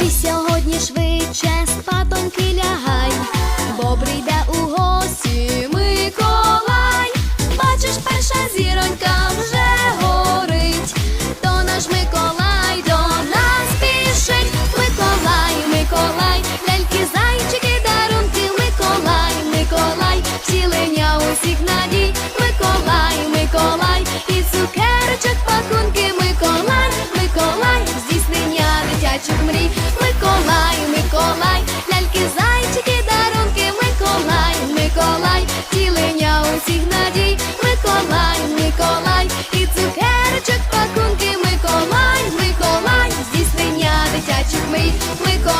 Ти сьогодні швидше спатоньки кіля. всіх надій, Миколай, Миколай, і цукерочок пакунки, Миколай, Миколай, здійснення дитячих мрій, Миколай.